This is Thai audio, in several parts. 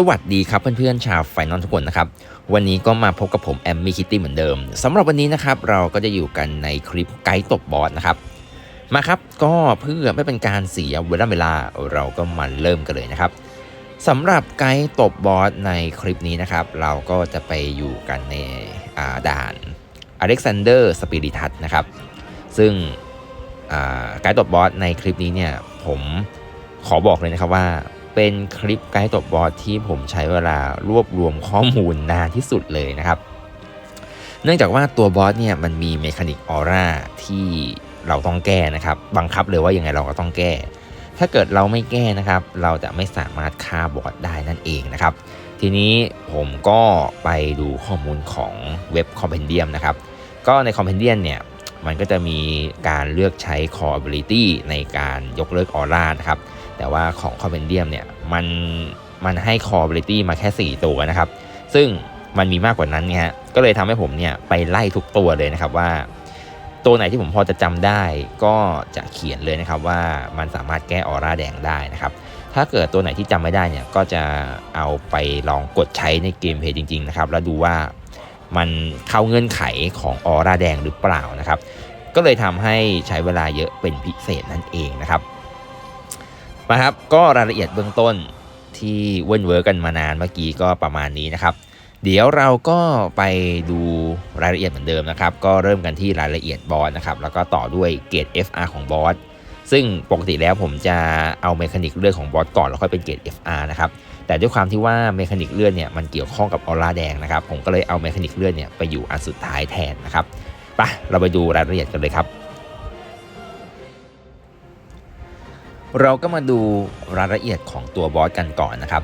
สวัสดีครับเพื่อนๆชาวไฟนอลทุกคนนะครับ วันนี้ก็มาพบกับผมแอมมี่คิตตี้เหมือนเดิมสำหรับวันนี้นะครับเราก็จะอยู่กันในคลิปไกด์ตบบอสนะครับ มาครับก็เพื่อไม่เป็นการเสียเวลาเวลาเราก็มาเริ่มกันเลยนะครับสำหรับไกด์ตบบอสในคลิปนี้นะครับ เราก็จะไปอยู่กันในด่านอเล็กซานเดอร์สปิริทัสนะครับ ซึ่งไกด์ตบบอสในคลิปนี้เนี่ยผมขอบอกเลยนะครับว่า เป็นคลิปไกด์ตบบอสที่ผมใช้เวลารวบรวมข้อมูลนานที่สุดเลยนะครับ เนื่องจากว่าตัวบอสเนี่ยมันมีเมคานิกออร่าที่เราต้องแก้นะครับ บังคับเลยว่ายังไงเราก็ต้องแก้ ถ้าเกิดเราไม่แก้นะครับ เราจะไม่สามารถฆ่าบอสได้นั่นเองนะครับ ทีนี้ผมก็ไปดูข้อมูลของเว็บคอมเพนเดียมนะครับ ก็ในคอมเพนเดียมเนี่ยมันก็จะมีการเลือกใช้ core ability ในการยกเลิกออร่านะครับ แต่ว่าของ c o m p e n d i u m เนี่ยมันมันให้ core ability มาแค่ 4 ตัวนะครับ ซึ่งมันมีมากกว่านั้นเนี่ยฮะก็เลยทำให้ผมเนี่ยไปไล่ทุกตัวเลยนะครับว่า ตัวไหนที่ผมพอจะจำได้ก็จะเขียนเลยนะครับว่ามันสามารถแก้ออร่าแดงได้นะครับ ถ้าเกิดตัวไหนที่จำไม่ได้เนี่ยก็จะเอาไปลองกดใช้ในเกมเพย์จริง ๆ นะครับ แล้วดูว่ามันเข้าเงื่อนไขของออร่าแดงหรือเปล่านะครับ ก็เลยทำให้ใช้เวลาเยอะเป็นพิเศษนั่นเองนะครับ มาครับ ก็รายละเอียดเบื้องต้นที่เว้นเวอร์กันมานานเมื่อกี้ก็ประมาณนี้นะครับ เดี๋ยวเราก็ไปดูรายละเอียดเหมือนเดิมนะครับ ก็เริ่มกันที่รายละเอียดบอสนะครับ แล้วก็ต่อด้วยเกรด FR ของบอสซึ่งปกติแล้วผมจะเอาเมคานิกเลือดของบอสก่อนแล้วค่อยเป็นเกรด FR นะครับแต่ด้วยความที่ว่าเมคานิกเลือดเนี่ยมันเกี่ยวข้องกับออร่าแดงนะครับ ผมก็เลยเอาเมคานิกเลือดเนี่ยไปอยู่อันสุดท้ายแทนนะครับไปเราไปดูรายละเอียดกันเลยครับ เราก็มาดูรายละเอียดของตัวบอสกันก่อนนะครับ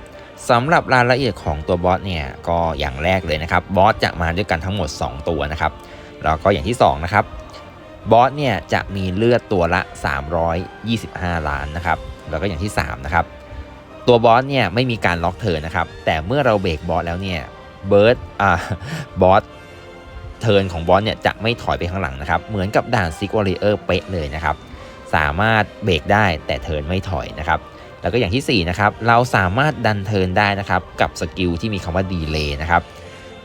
สำหรับรายละเอียดของตัวบอสเนี่ยก็อย่างแรกเลยนะครับบอสจะมาด้วยกันทั้งหมด 2 ตัวนะครับแล้วก็อย่างที่2นะครับบอสเนี่ยจะมีเลือดตัวละ 325 ล้านนะครับแล้วก็อย่างที่3นะครับตัวบอสเนี่ยไม่มีการล็อกเทิร์นนะครับแต่เมื่อเราเบรกบอสแล้วเนี่ยเบิร์ดอ่าบอสเทิร์นของบอสเนี่ยจะไม่ถอยไปข้างหลังนะครับเหมือนกับด่านซิกวอริเออร์เป๊ะเลยนะครับ สามารถเบรกได้แต่เทินไม่ถอยนะครับแล้วก็อย่างที่4นะครับเราสามารถดันเทินได้นะครับกับสกิลที่มีคำว่าดีเลย์นะครับ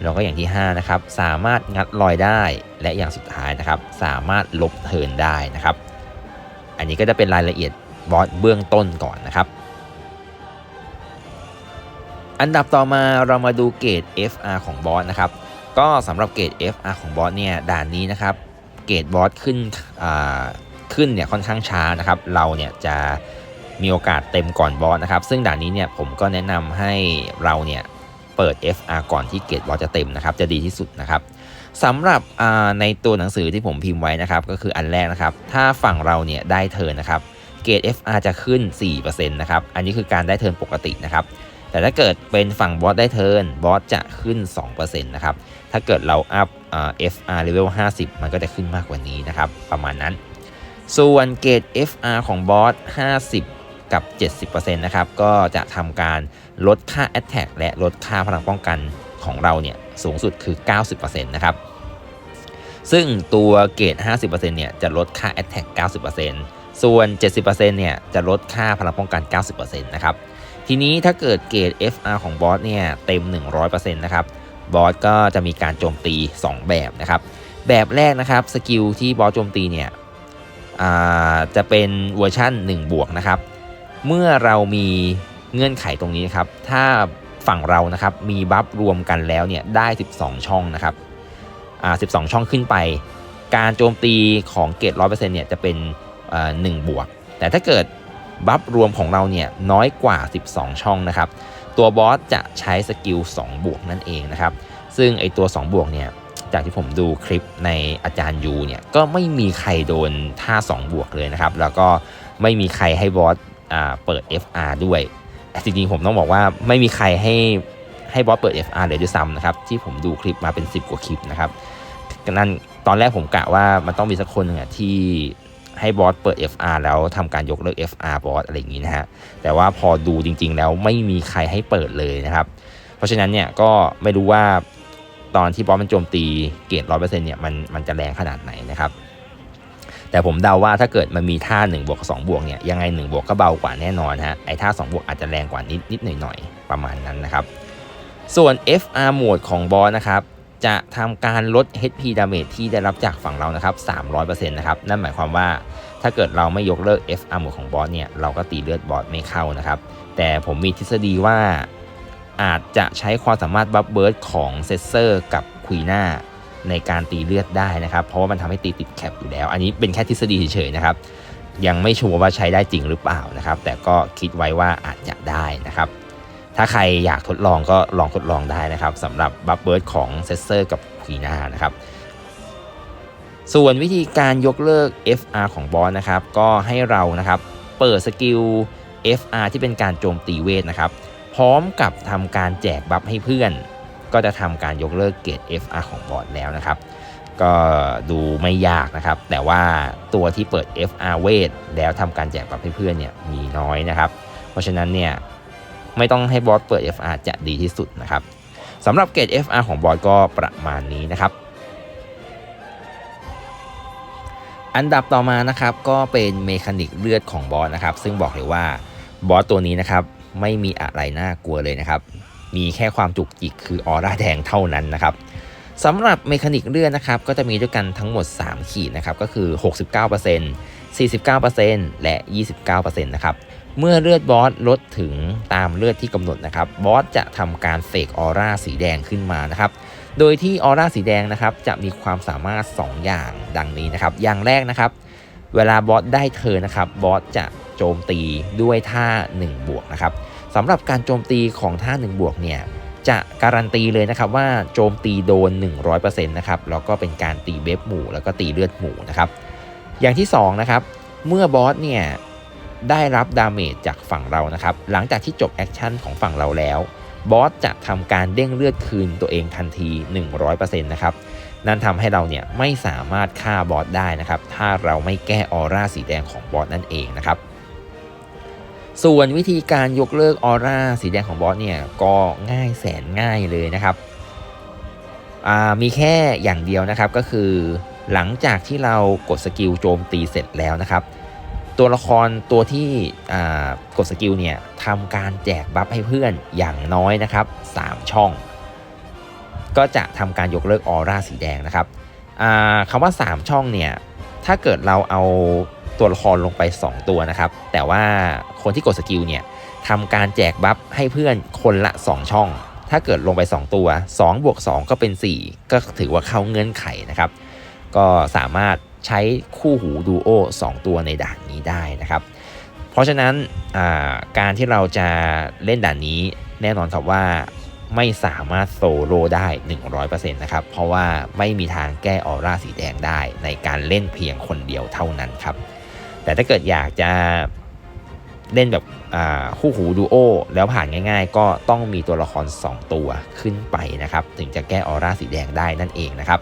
แล้วก็อย่างที่5นะครับสามารถงัดลอยได้และอย่างสุดท้ายนะครับสามารถลบเทินได้นะครับ อันนี้ก็จะเป็นรายละเอียดบอสเบื้องต้นก่อนนะครับ อันดับต่อมาเรามาดูเกรด FR ของบอสนะครับก็สำหรับเกรด FR ของบอสเนี่ยด่านนี้นะครับเกรดบอสขึ้น ขึ้นเนี่ยค่อนข้างช้านะครับ เราเนี่ยจะมีโอกาสเต็มก่อนบอสนะครับ ซึ่งด่านนี้เนี่ยผมก็แนะนำให้เราเนี่ยเปิด FR ก่อนที่เกรดบอสจะเต็มนะครับ จะดีที่สุดนะครับสำหรับในตัวหนังสือที่ผมพิมพ์ไว้นะครับ ก็คืออันแรกนะครับ ถ้าฝั่งเราเนี่ยได้เทินนะครับเกรด FR จะขึ้น 4%นะครับ อันนี้คือการได้เทินปกตินะครับ แต่ถ้าเกิดเป็นฝั่งบอสได้เทินบอสจะขึ้น 2%นะครับ ถ้าเกิดเราอัพ FR level 50 มันก็จะขึ้นมากกว่านี้นะครับ ประมาณนั้น ส่วนเกรด FR ของบอส 50 กับ 70%นะครับ ก็จะทำการลดค่า Attack และลดค่าพลังป้องกันของเราเนี่ย สูงสุดคือ 90%นะครับ ซึ่งตัวเกรด 50%เนี่ยจะลดค่า Attack 90%ส่วน 70%เนี่ยจะลดค่าพลังป้องกัน 90%นะครับ ทีนี้ถ้าเกิดเกรด FR ของบอสเนี่ยเต็ม 100%นะครับ บอสก็จะมีการโจมตี 2 แบบนะครับ แบบแรกนะครับ สกิลที่บอสโจมตีเนี่ย จะเป็นเวอร์ชัน1 บวกนะครับ เมื่อเรามีเงื่อนไขตรงนี้ครับ ถ้าฝั่งเรานะครับมีบัฟรวมกันแล้วเนี่ยได้ 12 ช่องนะครับอ่า12 ช่องขึ้นไป การโจมตีของเกรด100%เนี่ยจะเป็นหนึ่งบวก แต่ถ้าเกิดบัฟรวมของเราเนี่ยน้อยกว่า 12 ช่องนะครับ ตัวบอสจะใช้สกิล 2 บวกนั่นเองนะครับ ซึ่งไอตัว 2 บวกเนี่ย จากที่ผมดูคลิปในอาจารย์ยูเนี่ยก็ไม่มีใครโดนท่า 2 บวกเลยนะครับ แล้วก็ไม่มีใครให้บอสเปิด FR ด้วยจริงๆผมต้องบอกว่าไม่มีใครให้ให้บอสเปิด FR เลยด้วยซ้ำนะครับที่ผมดูคลิปมาเป็น 10 กว่าคลิปนะครับนั่นตอนแรกผมกะว่ามันต้องมีสักคนหนึ่งที่ให้บอสเปิด FR แล้วทำการยกเลิก FR บอสอะไรอย่างนี้นะฮะแต่ว่าพอดูจริงๆแล้วไม่มีใครให้เปิดเลยนะครับ เพราะฉะนั้นเนี่ยก็ไม่รู้ว่า ตอนที่บอสมันโจมตีเกรดร้อยเปอร์เซ็นต์เนี่ยมันมันจะแรงขนาดไหนนะครับแต่ผมเดาว่าถ้าเกิดมันมีท่า1บวก2บวกเนี่ยยังไง1บวกก็เบากว่าแน่นอนฮะไอ้ท่า2บวกอาจจะแรงกว่านิดนิดหน่อยหน่อยประมาณนั้นนะครับ ส่วน FR โหมดของบอสนะครับจะทำการลด HP damage ที่ได้รับจากฝั่งเรานะครับ300%นะครับนั่นหมายความว่าถ้าเกิดเราไม่ยกเลิก FR โหมดของบอสเนี่ยเราก็ตีเลือดบอสไม่เข้านะครับแต่ผมมีทฤษฎีว่า อาจจะใช้ความสามารถบัฟเบิร์ดของเซสเซอร์กับควีน่าในการตีเลือดได้นะครับ เพราะว่ามันทำให้ตีติดแคปอยู่แล้ว อันนี้เป็นแค่ทฤษฎีเฉยๆนะครับ ยังไม่ชัวร์ว่าใช้ได้จริงหรือเปล่านะครับ แต่ก็คิดไว้ว่าอาจจะได้นะครับ ถ้าใครอยากทดลองก็ลองทดลองได้นะครับสำหรับบัฟเบิร์ดของเซสเซอร์กับควีนานะครับส่วนวิธีการยกเลิก FR ของบอสนะครับ ก็ให้เรานะครับ เปิดสกิล FR ที่เป็นการโจมตีเวทนะครับ ร้อมกับทำการแจกบัฟให้เพื่อน ก็จะทำการยกเลิกเกรด FR ของบอสแล้วนะครับ ก็ดูไม่ยากนะครับ แต่ว่าตัวที่เปิด FR เวทแล้วทำการแจกบัฟให้เพื่อนเนี่ยมีน้อยนะครับ เพราะฉะนั้นเนี่ยไม่ต้องให้บอสเปิด FR จะดีที่สุดนะครับสำหรับเกรด FR ของบอสก็ประมาณนี้นะครับอันดับต่อมานะครับก็เป็นเมคานิกเลือดของบอสนะครับซึ่งบอกเลยว่าบอสตัวนี้นะครับ ไม่มีอะไรน่ากลัวเลยนะครับ มีแค่ความจุกจิกคือออร่าแดงเท่านั้นนะครับสำหรับเมคานิกเลือดนะครับก็จะมีด้วยกันทั้งหมด 3 ขีดนะครับก็คือ 69% 49%และ 29%นะครับเมื่อเลือดบอสลดถึงตามเลือดที่กำหนดนะครับบอสจะทำการเฟกออร่าสีแดงขึ้นมานะครับโดยที่ออร่าสีแดงนะครับจะมีความสามารถ 2 อย่างดังนี้นะครับอย่างแรกนะครับ เวลาบอสได้เธอนะครับบอสจะ โจมตีด้วยท่า 1 บวกนะครับสำหรับการโจมตีของท่า 1 บวกเนี่ยจะการันตีเลยนะครับว่าโจมตีโดน 100%นะครับแล้วก็เป็นการตีเบฟหมู่แล้วก็ตีเลือดหมู่นะครับอย่างที่2นะครับเมื่อบอสเนี่ยได้รับดาเมจจากฝั่งเรานะครับหลังจากที่จบแอคชั่นของฝั่งเราแล้วบอสจะทำการเด้งเลือดคืนตัวเองทันที 100%นะครับนั่นทำให้เราเนี่ยไม่สามารถฆ่าบอสได้นะครับถ้าเราไม่แก้ออร่าสีแดงของบอสนั่นเองนะครับ ส่วนวิธีการยกเลิกออร่าสีแดงของบอสเนี่ยก็ง่ายแสนง่ายเลยนะครับมีแค่อย่างเดียวนะครับก็คือหลังจากที่เรากดสกิลโจมตีเสร็จแล้วนะครับ ตัวละครตัวที่กดสกิลเนี่ยทำการแจกบัฟให้เพื่อนอย่างน้อยนะครับ 3 ช่อง ก็จะทำการยกเลิกออร่าสีแดงนะครับคำว่า 3 ช่องเนี่ยถ้าเกิดเราเอา ตัวละครลงไป 2 ตัวนะครับ แต่ว่าคนที่กดสกิลเนี่ยทำการแจกบัฟให้เพื่อนคนละ 2 ช่อง ถ้าเกิดลงไป 2 ตัว2บวก2ก็เป็น 4 ก็ถือว่าเข้าเงื่อนไขนะครับ ก็สามารถใช้คู่หูดูโอ2ตัวในด่านนี้ได้นะครับ เพราะฉะนั้นการที่เราจะเล่นด่านนี้แน่นอนครับว่าไม่สามารถโซโล่ได้ 100%นะครับ เพราะว่าไม่มีทางแก้ออร่าสีแดงได้ในการเล่นเพียงคนเดียวเท่านั้นครับ แต่ถ้าเกิดอยากจะเล่นแบบคู่หูดูโอแล้วผ่านง่าย ๆ ก็ต้องมีตัวละคร 2 ตัวขึ้นไปนะครับ ถึงจะแก้ออร่าสีแดงได้นั่นเองนะครับ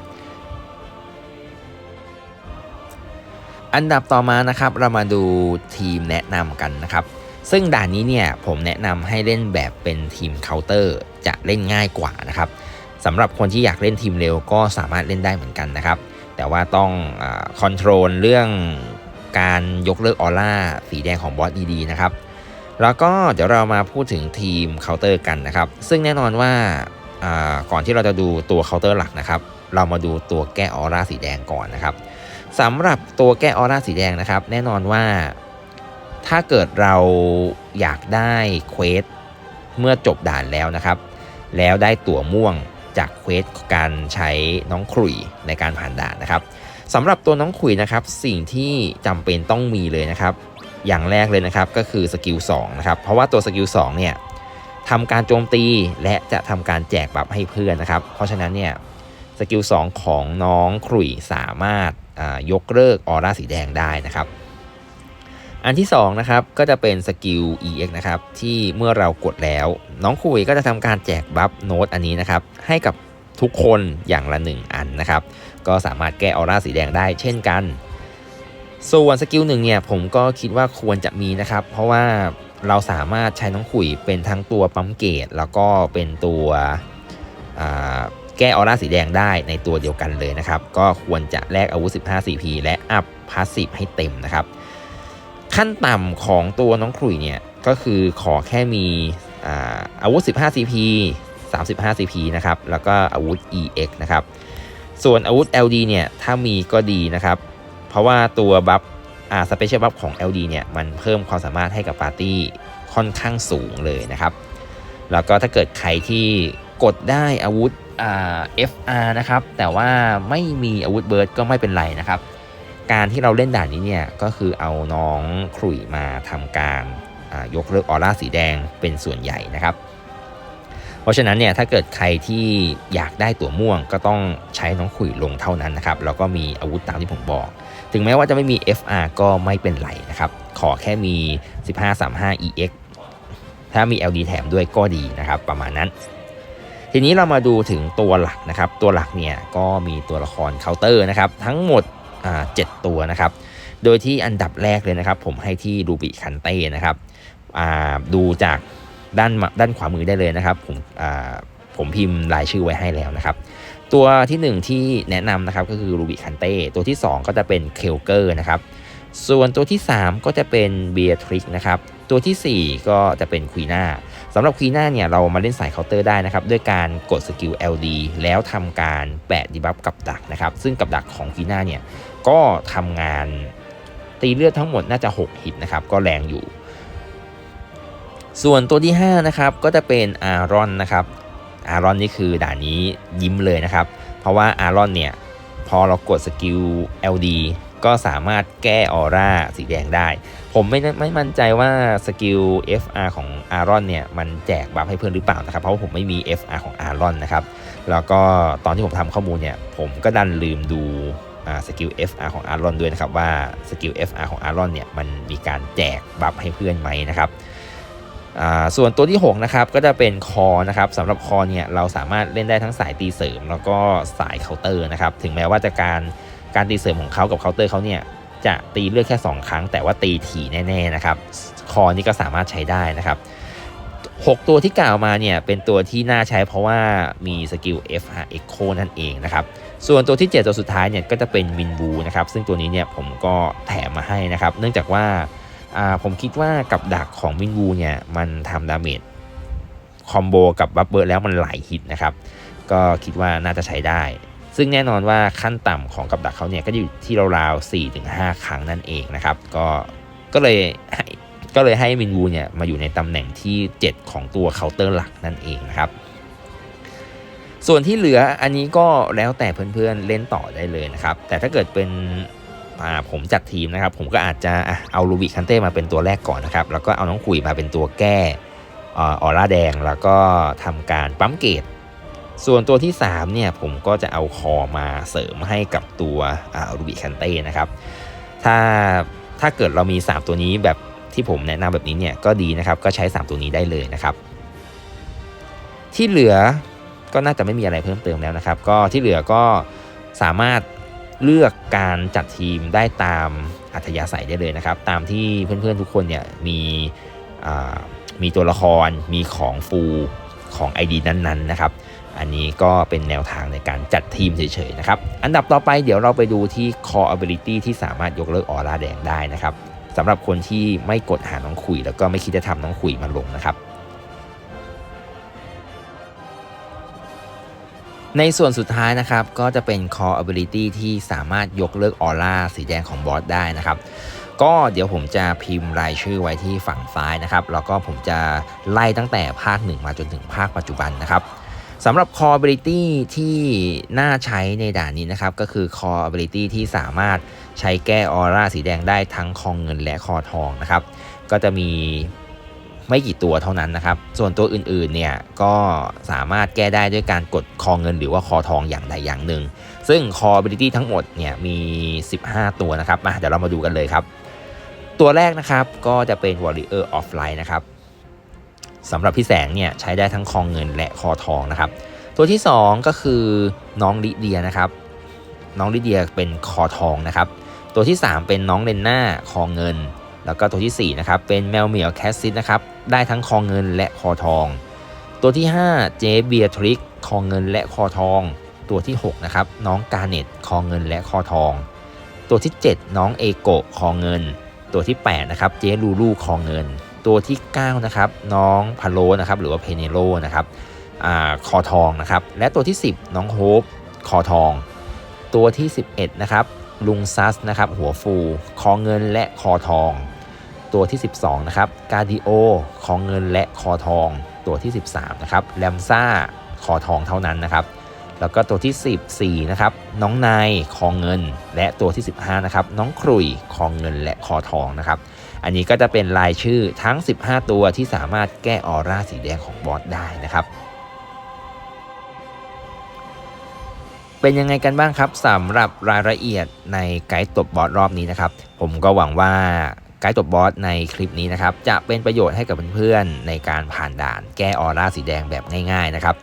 อันดับต่อมานะครับ เรามาดูทีมแนะนำกันนะครับ ซึ่งด่านนี้เนี่ยผมแนะนำให้เล่นแบบเป็นทีมเคาน์เตอร์จะเล่นง่ายกว่านะครับสำหรับคนที่อยากเล่นทีมเร็วก็สามารถเล่นได้เหมือนกันนะครับ แต่ว่าต้องคอนโทรลเรื่อง การยกเลิกออร่าสีแดงของบอสดีๆนะครับ แล้วก็เดี๋ยวเรามาพูดถึงทีมเคาน์เตอร์กันนะครับ ซึ่งแน่นอนว่าก่อนที่เราจะดูตัวเคาน์เตอร์หลักนะครับ เรามาดูตัวแก้ออร่าสีแดงก่อนนะครับสำหรับตัวแก้ออร่าสีแดงนะครับ แน่นอนว่าถ้าเกิดเราอยากได้เควสเมื่อจบด่านแล้วนะครับ แล้วได้ตั๋วม่วงจากเควสการใช้น้องขลุ่ยในการผ่านด่านนะครับ สำหรับตัวน้องขุยนะครับสิ่งที่จำเป็นต้องมีเลยนะครับ อย่างแรกเลยนะครับก็คือสกิล2นะครับเพราะว่าตัวสกิล2เนี่ยทำการโจมตีและจะทำการแจกบัฟให้เพื่อนนะครับ เพราะฉะนั้นเนี่ยสกิล2ของน้องขุยสามารถยกเลิกออร่าสีแดงได้นะครับ อันที่2นะครับก็จะเป็นสกิล EX นะครับที่เมื่อเรากดแล้ว น้องคุยก็จะทำการแจกบัฟโน้ตอันนี้นะครับให้กับทุกคนอย่างละ 1 อันนะครับ ก็สามารถแก้ออร่าสีแดงได้เช่นกัน ส่วนสกิลหนึ่งเนี่ยผมก็คิดว่าควรจะมีนะครับ เพราะว่าเราสามารถใช้น้องขุยเป็นทั้งตัวปั๊มเกตแล้วก็เป็นตัวแก้ออร่าสีแดงได้ในตัวเดียวกันเลยนะครับ ก็ควรจะแลกอาวุธ 15 CP และอัพพาสซีฟให้เต็มนะครับ ขั้นต่ำของตัวน้องขุยเนี่ยก็คือขอแค่มีอาอาวุธ 15 CP 35 CP นะครับ แล้วก็อาวุธ EX นะครับ ส่วนอาวุธ LD เนี่ย ถ้ามีก็ดีนะครับ เพราะว่าตัวบัฟอ่าสเปเชียลบัฟของ LD เนี่ย มันเพิ่มความสามารถให้กับปาร์ตี้ค่อนข้างสูงเลยนะครับ แล้วก็ถ้าเกิดใครที่กดได้อาวุธอ่า FR นะครับ แต่ว่าไม่มีอาวุธเบิร์ดก็ไม่เป็นไรนะครับ การที่เราเล่นด่านนี้เนี่ย ก็คือเอาน้องขลุ่ยมาทำการอ่ายกเลิกออร่าสีแดงเป็นส่วนใหญ่นะครับ ราะฉะนั้นเนี่ยถ้าเกิดใครที่อยากได้ตัวม่วง ก็ต้องใช้น้องขุยลงเท่านั้นนะครับแล้วก็มีอาวุธตามที่ผมบอก ถึงแม้ว่าจะไม่มี FR ก็ไม่เป็นไรนะครับ ขอแค่มี 1535 EX ถ้ามี LD แถมด้วยก็ดีนะครับ ประมาณนั้นทีนี้เรามาดูถึงตัวหลักนะครับ ตัวหลักเนี่ยก็มีตัวละครเคาน์เตอร์นะครับ ทั้งหมดอ่า7ตัวนะครับ โดยที่อันดับแรกเลยนะครับ ผมให้ที่รูบิคันเต้นะครับดูจาก ด้านด้านขวามือได้เลยนะครับ ผมผมพิมพ์รายชื่อไว้ให้แล้วนะครับ ตัวทีหนึ่1 ที่แนะนำนะครับก็คือรูบิคันเต้ตัวที่ 2 ก็จะเป็นเคลเกอร์นะครับ ส่วนตัวที่ 3 ก็จะเป็นเบียทริกนะครับตัวทีสี่ 4 ก็จะเป็นควีน่าสำหรับควีน่าเนี่ยเรามาเล่นสายเคาน์เตอร์ได้นะครับ ด้วยการกดสกิล LD แล้วทำการแปะดีบัฟกับดักนะครับ ซึ่งกับดักของควีน่าเนี่ยก็ทำงานตีเลือดทั้งหมดน่าจะ6ฮิตนะครับ ก็แรงอยู่ ส่วนตัวที่ 5 นะครับ ก็จะเป็นอารอนนะครับ อารอนนี่คือด่านนี้ยิ้มเลยนะครับ เพราะว่าอารอนเนี่ย พอเรากดสกิล LD ก็สามารถแก้ออร่าสีแดงได้ ผมไม่ไม่มั่นใจว่าสกิล FR ของอารอนเนี่ย มันแจกบัฟให้เพื่อนหรือเปล่านะครับ เพราะว่าผมไม่มี FR ของอารอนนะครับ แล้วก็ตอนที่ผมทำข้อมูลเนี่ย ผมก็ดันลืมดูสกิล FR ของอารอนด้วยนะครับว่าสกิล FR ของอารอนเนี่ย มันมีการแจกบัฟให้เพื่อนไหมนะครับ ส่วนตัวที่6นะครับก็จะเป็นคอนะครับสำหรับคอเนี่ยเราสามารถเล่นได้ทั้งสายตีเสริม แล้วก็สายเคาน์เตอร์นะครับถึงแม้ว่าจะการการตีเสริมของเขากับเคาน์เตอร์เขาเนี่ยจะตีเลือดแค่ 2 ครั้ง แต่ว่าตีถี่แน่ๆนะครับคอนี่ก็สามารถใช้ได้นะครับ6 ตัวที่กล่าวมาเนี่ยเป็นตัวที่น่าใช้เพราะว่ามีสกิล F5 Echo นั่นเองนะครับส่วนตัวที่ 7 ตัวสุดท้ายเนี่ยก็จะเป็นมินบูนะครับซึ่งตัวนี้เนี่ยผมก็แถมมาให้นะครับเนื่องจากว่า ผมคิดว่ากับดักของมินบูเนี่ยมันทำดาเมจคอมโบกับบัฟเบิร์แล้วมันหลายฮิตนะครับ ก็คิดว่าน่าจะใช้ได้ ซึ่งแน่นอนว่าขั้นต่ำของกับดักเขาเนี่ยก็อยู่ที่ราวๆ4-5 ครั้งนั่นเองนะครับ ก็ก็เลยก็เลยให้มินบูเนี่ยมาอยู่ในตำแหน่งที่ 7 ของตัวเคาน์เตอร์หลักนั่นเองนะครับ ส่วนที่เหลืออันนี้ก็แล้วแต่เพื่อนๆเล่นต่อได้เลยนะครับ แต่ถ้าเกิดเป็น ผมจัดทีมนะครับ ผมก็อาจจะเอาลูบิคันเต้มาเป็นตัวแรกก่อนนะครับ แล้วก็เอาน้องขุยมาเป็นตัวแก้ออร่าแดงแล้วก็ทำการปั๊มเกต ส่วนตัวที่ 3 เนี่ย ผมก็จะเอาคอมาเสริมให้กับตัวลูบิคันเต้นะครับ ถ้าถ้าเกิดเรามี 3 ตัวนี้แบบที่ผมแนะนำแบบนี้เนี่ยก็ดีนะครับ ก็ใช้ 3 ตัวนี้ได้เลยนะครับ ที่เหลือก็น่าจะไม่มีอะไรเพิ่มเติมแล้วนะครับ ก็ที่เหลือก็สามารถ เลือกการจัดทีมได้ตามอัธยาศัยได้เลยนะครับ ตามที่เพื่อนๆทุกคนเนี่ยมีมีตัวละครมีของฟูของ ID นั้นๆนะครับ อันนี้ก็เป็นแนวทางในการจัดทีมเฉยๆนะครับ อันดับต่อไปเดี๋ยวเราไปดูที่ Core Ability ที่สามารถยกเลิกออร่าแดงได้นะครับสำหรับคนที่ไม่กดหาน้องขุย แล้วก็ไม่คิดจะทำน้องขุยมาลงนะครับ ในส่วนสุดท้ายนะครับ ก็จะเป็น Core Ability ที่สามารถยกเลิกออร่าสีแดงของบอสได้นะครับ ก็เดี๋ยวผมจะพิมพ์รายชื่อไว้ที่ฝั่งซ้ายนะครับ แล้วก็ผมจะไล่ตั้งแต่ภาค 1 มาจนถึงภาคปัจจุบันนะครับสำหรับ Core Ability ที่น่าใช้ในด่านนี้นะครับ ก็คือ Core Ability ที่สามารถใช้แก้ออร่าสีแดงได้ทั้งคองเงินและคอทองนะครับ ก็จะมี ไม่กี่ตัวเท่านั้นนะครับ ส่วนตัวอื่นๆเนี่ยก็สามารถแก้ได้ด้วยการกดคอเงินหรือว่าคอทองอย่างใดอย่างหนึ่ง ซึ่ง Core Ability ทั้งหมดเนี่ยมี 15 ตัวนะครับมาเดี๋ยวเรามาดูกันเลยครับ ตัวแรกนะครับก็จะเป็น Warrior of Light นะครับสำหรับพี่แสงเนี่ยใช้ได้ทั้งคองเงินและคอทองนะครับ ตัวที่ 2 ก็คือน้องลิเดียนะครับ น้องลิเดียเป็นคอทองนะครับ ตัวที่ 3 เป็นน้องเลนน่าคอเงิน แล้วก็ตัวที่4นะครับเป็นแมวเหมียวแคสซิสนะครับ ได้ทั้งคอเงินและคอทอง ตัวที่ 5 เจเบียทริกคอเงินและคอทอง ตัวที่6นะครับน้องกาเน็ตคอเงินและคอทอง ตัวที่ 7 น้องเอโกคอเงิน ตัวที่8นะครับเจลูลูคอเงิน ตัวที่9นะครับน้องพาโลนะครับหรือว่าเพเนโลนะครับอคอทองนะครับและตัวที่ 10 น้องโฮปคอทอง ตัวที่ 11นะครับลุงซัสนะครับหัวฟู คอเงินและคอทอง ตัวที่ 12 นะครับกาดิโอคอเงินและคอทองตัวที่ 13 นะครับแลมซ่าคอทองเท่านั้นนะครับ แล้วก็ตัวที่ 14 นะครับ น้องนายคอเงิน และตัวที่ 15 นะครับ น้องครุยคอเงินและคอทองนะครับ อันนี้ก็จะเป็นรายชื่อทั้ง 15 ตัวที่สามารถแก้ออร่าสีแดงของบอสได้นะครับเป็นยังไงกันบ้างครับสำหรับรายละเอียดในไกด์ตบบอสรอบนี้นะครับ ผมก็หวังว่า ไกด์ตบบอสในคลิปนี้นะครับจะเป็นประโยชน์ให้กับเพื่อนๆในการผ่านด่านแก้ออร่าสีแดงแบบง่ายๆนะครับ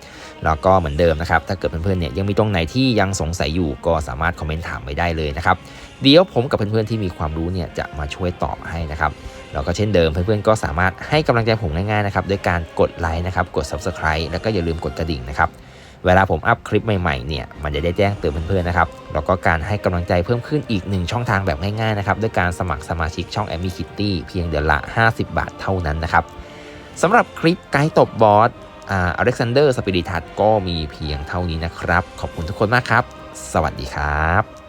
แล้วก็เหมือนเดิมนะครับถ้าเกิดเพื่อนๆเนี่ยยังมีตรงไหนที่ยังสงสัยอยู่ก็สามารถคอมเมนต์ถามไว้ได้เลยนะครับเดี๋ยวผมกับเพื่อนๆที่มีความรู้เนี่ยจะมาช่วยตอบให้นะครับแล้วก็เช่นเดิมเพื่อนๆก็สามารถให้กำลังใจผมง่ายๆนะครับด้วยการกดไลค์นะครับกด subscribe แล้วก็อย่าลืมกดกระดิ่งนะครับ เวลาผมอัพคลิปใหม่ๆเนี่ยมันจะได้แจ้งเตือนเพื่อนๆนะครับแล้วก็การให้กำลังใจเพิ่มขึ้นอีกหนึ่งช่องทางแบบง่ายๆนะครับด้วยการสมัครสมาชิกช่อง a m ม k i t t y เพียงเดือนละ 50 บาทเท่านั้นนะครับสำหรับคลิปไกด์ตบบอสอ่าอเล็กซานเดอร์สปิริทัสก็มีเพียงเท่านี้นะครับ ขอบคุณทุกคนมากครับ สวัสดีครับ